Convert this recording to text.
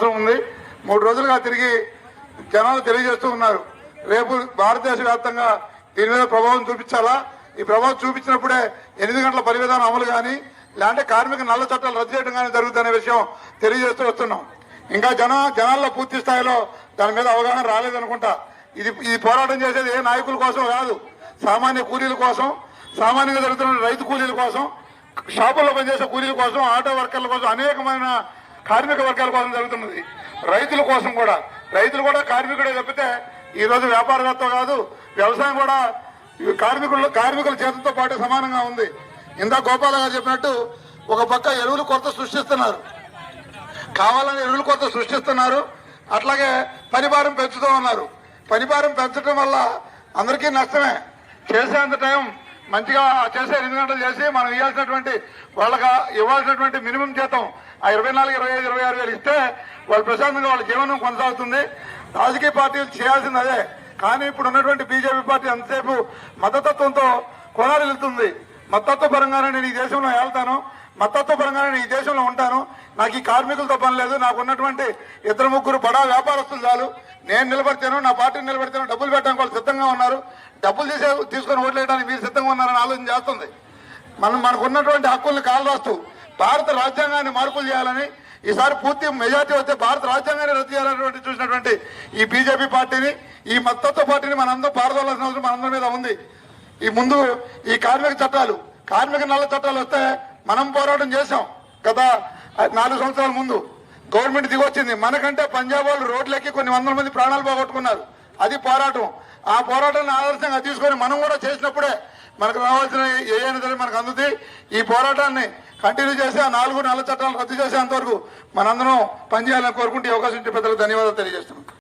అవసరం ఉంది. మూడు రోజులుగా తిరిగి జనాలు తెలియజేస్తూ ఉన్నారు. రేపు భారతదేశ వ్యాప్తంగా దీని మీద ప్రభావం చూపించాలా? ఈ ప్రభావం చూపించినప్పుడే ఎనిమిది గంటల పని విధానం అమలు కానీ లేదంటే కార్మిక నల్ల చట్టాలు రద్దు చేయడం కానీ జరుగుతుందనే విషయం తెలియజేస్తూ వస్తున్నాం. ఇంకా జన జనాల్లో పూర్తి స్థాయిలో దాని మీద అవగాహన రాలేదనుకుంటా. ఇది ఈ పోరాటం చేసేది ఏ నాయకుల కోసం కాదు. సామాన్య కూలీల కోసం సామాన్యంగా జరుగుతున్న రైతు కూలీల కోసం షాపుల్లో పనిచేసే కూలీల కోసం ఆటో వర్కర్ల కోసం అనేకమైన కార్మిక వర్గాల కోసం జరుగుతున్నది. రైతుల కోసం కూడా. రైతులు కూడా కార్మికుడే తప్పితే ఈరోజు వ్యాపారవేత్త కాదు వ్యవసాయం కూడా కార్మికులు కార్మికుల చేతులతో పాటు సమానంగా ఉంది. ఇందా గోపాల గారు చెప్పినట్టు ఒక పక్క ఎరువులు కొరత సృష్టిస్తున్నారు. కావాలని ఎరువులు కొరత సృష్టిస్తున్నారు. అట్లాగే పనిభారం పెంచుతూ ఉన్నారు. పనిభారం పెంచడం వల్ల అందరికీ నష్టమే. చేసేంత టైం మంచిగా చేసే రెండు గంటలు చేసి మనం ఇవ్వాల్సినటువంటి వాళ్ళకి ఇవ్వాల్సినటువంటి మినిమం జీతం ఆ ఇరవై నాలుగు ఇరవై ఐదు ఇరవై ఆరు వేలు ఇస్తే వాళ్ళు ప్రశాంతంగా వాళ్ళ జీవనం కొనసాగుతుంది. రాజకీయ పార్టీలు చేయాల్సింది అదే. కానీ ఇప్పుడు ఉన్నటువంటి బీజేపీ పార్టీ అంతసేపు మతతత్వంతో కొనాలి మతత్వ పరంగానే నేను ఈ దేశంలో వెళ్తాను మతత్వ పరంగానే నేను ఈ దేశంలో ఉంటాను. నాకు ఈ కార్మికులతో పని లేదు. నాకు ఉన్నటువంటి ఇద్దరు ముగ్గురు బడా వ్యాపారస్తులు చాలు. నేను నిలబడతాను నా పార్టీని నిలబడతాను డబ్బులు పెట్టడానికి వాళ్ళు సిద్ధంగా ఉన్నారు. డబ్బులు తీసే తీసుకొని ఓట్లేయడానికి మీరు సిద్ధంగా ఉన్నారని ఆలోచన చేస్తుంది. మనం మనకు ఉన్నటువంటి హక్కుల్ని కాలరాస్తూ భారత రాజ్యాంగాన్ని మార్పులు చేయాలని ఈసారి పూర్తి మెజార్టీ వస్తే భారత రాజ్యాంగాన్ని రద్దు చేయాలనేటువంటి చూసినటువంటి ఈ బీజేపీ పార్టీని ఈ మద్దతు పార్టీని మనందరం పారదోలాల్సిన అవసరం మనందరి మీద ఉంది. ఈ ముందు ఈ కార్మిక చట్టాలు కార్మిక నల్ల చట్టాలు వస్తే మనం పోరాటం చేశాం గత నాలుగు సంవత్సరాల ముందు. గవర్నమెంట్ దిగొచ్చింది. మనకంటే పంజాబ్ వాళ్ళు రోడ్లెక్కి కొన్ని వందల మంది ప్రాణాలు పోగొట్టుకున్నారు. అది పోరాటం. ఆ పోరాటాన్ని ఆదర్శంగా తీసుకొని మనం కూడా చేసినప్పుడే మనకు రావాల్సిన ఏ అయినా సరే మనకు అందుతుంది ఈ పోరాటాన్ని కంటిన్యూ చేసి ఆ నాలుగు నల్ల చట్టాలు రద్దు చేసేంత వరకు మనందరం పనిచేయాలని కోరుకుంటే అవకాశం ఇచ్చే పెద్దలకు ధన్యవాదాలు తెలియజేస్తున్నాం.